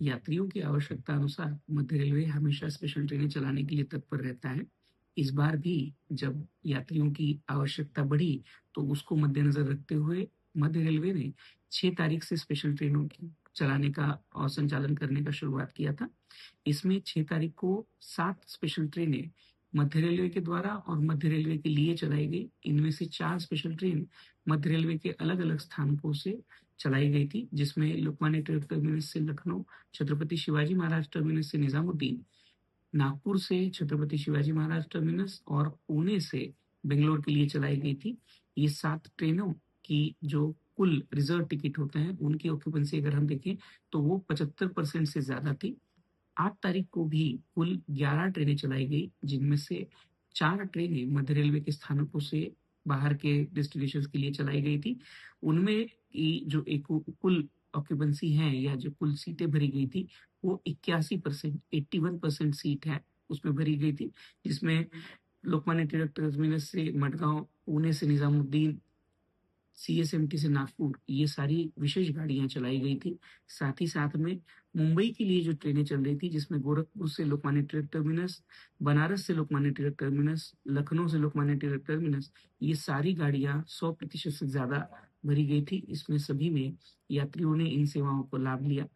यात्रियों की आवश्यकता अनुसार मध्य रेलवे हमेशा स्पेशल ट्रेनें चलाने के लिए तत्पर रहता है। इस बार भी जब यात्रियों की आवश्यकता बढ़ी तो उसको मद्देनजर रखते हुए मध्य रेलवे ने 6 तारीख से स्पेशल ट्रेनों की चलाने का और संचालन करने का शुरुआत किया था। इसमें 6 तारीख को सात स्पेशल ट्रेनें मध्य रेलवे के द्वारा और मध्य रेलवे के लिए चलाई गई। इनमें से चार स्पेशल ट्रेन मध्य रेलवे के अलग अलग स्थानकों से चलाई गई थी, जिसमें लोकमान्य टर्मिनस से लखनऊ, छत्रपति शिवाजी महाराज टर्मिनस से निजामुद्दीन, नागपुर से छत्रपति शिवाजी महाराज टर्मिनस और पुणे से बेंगलोर के लिए चलाई गई थी। ये सात ट्रेनों की जो कुल रिज़र्व टिकट होते हैं, उनकी ऑक्यूपेंसी अगर हम देखें तो वो पचहत्तर परसेंट से ज़्यादा थी। आठ तारीख को भी कुल ग्यारह ट्रेनें चलाई गई, जिनमें से चार ट्रेनें मध्य रेलवे के स्थानकों से बाहर के डेस्टिनेशन के लिए चलाई गई थी। उनमें की जो एक कुल ऑक्यूपेंसी है या जो कुल सीटें भरी गई थी, वो इक्यासी percent eighty one percent seat है उसमें भरी गई थी, जिसमें लोकमान्य तिलक टर्मिनस से मडगांव, पुणे से निजामुद्दीन सीएसएमटी से नागपुर ये सारी विशेष गाड़ियाँ चलाई गई थी। साथ ही साथ में मुंबई के लिए जो ट्रेनें चल रही थी, जिसमें गोरखपुर से लोकमान्य टिलक टर्मिनस, बनारस से लोकमान्य टिलक टर्मिनस, लखनऊ से लोकमान्य टिलक टर्मिनस, ये सारी गाड़ियाँ सौ प्रतिशत से ज़्यादा भरी गई थी। इसमें सभी में यात्रियों ने इन सेवाओं को लाभ लिया।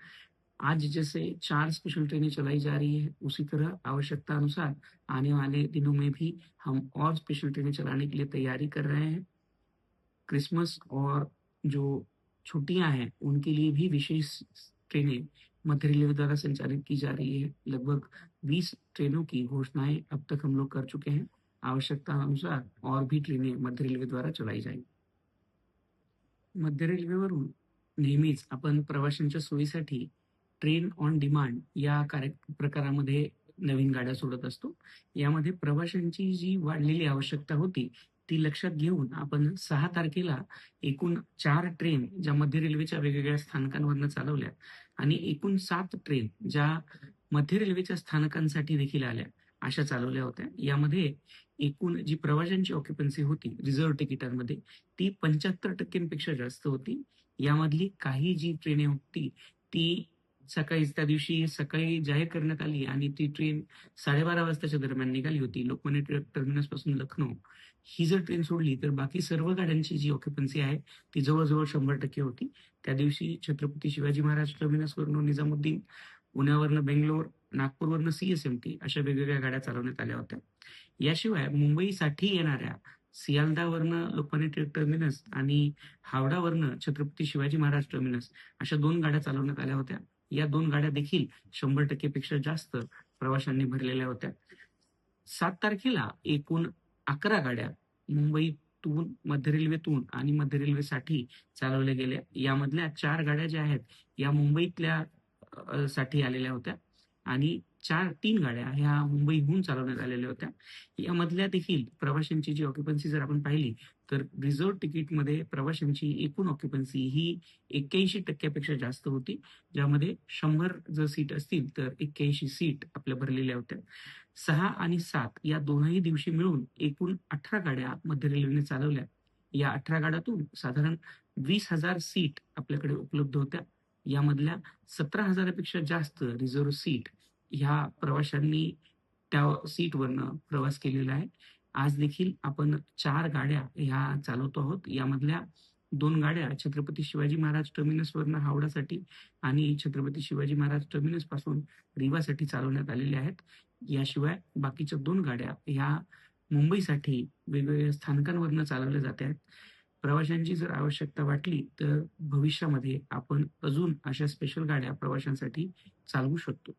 आज जैसे चार स्पेशल ट्रेनें चलाई जा रही है, उसी तरह आवश्यकता अनुसार आने वाले दिनों में भी हम और स्पेशल ट्रेनें चलाने के लिए तैयारी कर रहे हैं। क्रिसमस और जो छुट्टियाँ हैं, उनके लिए भी विशेष ट्रेनें मध्य रेलवे द्वारा संचालित की जा रही है। लगभग 20 ट्रेनों की घोषणाएँ अब तक हम लोग कर चुके हैं। आवश्यकता अनुसार और भी ट्रेनें मध्य रेल्वे द्वारा चलाई जाईल मध्य रेल्वेवरून नेहमीच आपण प्रवाशांच्या सोयीसाठी ट्रेन ऑन डिमांड या कार्य प्रकारामध्ये नवीन गाड्या सोडत असतो. यामध्ये प्रवाशांची जी वाढलेली आवश्यकता होती ती लक्षात घेऊन आपण सहा तारखेला एकूण चार ट्रेन ज्या मध्य रेल्वेच्या वेगवेगळ्या स्थानकांवरनं चालवल्या आणि एकूण सात ट्रेन ज्या मध्य रेल्वेच्या स्थानकांसाठी देखील आल्या अशा चालवल्या होत्या. यामध्ये एकूण जी प्रवाशांची ऑक्युपन्सी होती रिझर्व्ह तिकिटांमध्ये ती पंच्याहत्तर टक्क्यांपेक्षा जास्त होती. यामधली काही जी ट्रेने होती ती सकाळी त्या दिवशी सकाळी जाहीर करण्यात आली आणि ती ट्रेन साडेबारा वाजताच्या दरम्यान निघाली होती. लोकमान्य टिळक टर्मिनसपासून लखनौ. ही जर ट्रेन सोडली तर बाकी सर्व गाड्यांची जी ऑक्युपन्सी आहे ती जवळजवळ शंभर टक्के होती. त्या दिवशी छत्रपती शिवाजी महाराज टर्मिनसवरून निजामुद्दीन पुण्यावरनं बेंगलोर नागपूरवरनं सीएसएमटी अशा वेगवेगळ्या गाड्या चालवण्यात आल्या होत्या. याशिवाय मुंबईसाठी येणाऱ्या सियालदावरनं लोकमान्य टिळक टर्मिनस आणि हावडावरनं छत्रपती शिवाजी महाराज टर्मिनस अशा दोन गाड्या चालवण्यात आल्या होत्या. या दोन गाड्या देखील शंभर टक्केपेक्षा जास्त प्रवाशांनी भरलेल्या होत्या. सात तारखेला एकूण अकरा गाड्या मुंबईतून मध्य रेल्वेतून आणि मध्य रेल्वेसाठी चालवल्या गेल्या. यामधल्या चार गाड्या ज्या आहेत या मुंबईतल्या साठी आलेल्या होत्या आणि चार तीन गाड्या ह्या मुंबईहून चालवण्यात आलेल्या होत्या. यामधल्या देखील प्रवाशांची जी ऑक्युपन्सी जर आपण पाहिली तर रिझर्व्ह तिकीटमध्ये प्रवाशांची एकूण ऑक्युपन्सी ही एक्क्याऐंशी टक्क्यापेक्षा जास्त होती ज्यामध्ये शंभर जर सीट असतील तर एक्क्याऐंशी सीट आपल्या भरलेल्या होत्या. सहा आणि सात या दोनही दिवशी मिळून एकूण अठरा गाड्या मध्य रेल्वेने चालवल्या. या अठरा गाड्यातून साधारण वीस हजार सीट आपल्याकडे उपलब्ध होत्या. यामधल्या सतरा हजारापेक्षा जास्त रिझर्व्ह सीट ह्या प्रवाशांनी त्या सीटवरनं प्रवास केलेला आहे. आज देखील आपण चार गाड्या ह्या चालवतो आहोत. यामधल्या दोन गाड्या छत्रपती शिवाजी महाराज टर्मिनसवरनं हावडासाठी आणि छत्रपती शिवाजी महाराज टर्मिनसपासून रिवासाठी चालवण्यात आलेल्या आहेत. याशिवाय बाकीच्या दोन गाड्या ह्या मुंबईसाठी वेगवेगळ्या स्थानकांवरनं चालवल्या जात आहेत. प्रवाशांची जर आवश्यकता वाटली तर भविष्यामध्ये आपण अजून अशा स्पेशल गाड्या प्रवाशांसाठी चालवू शकतो.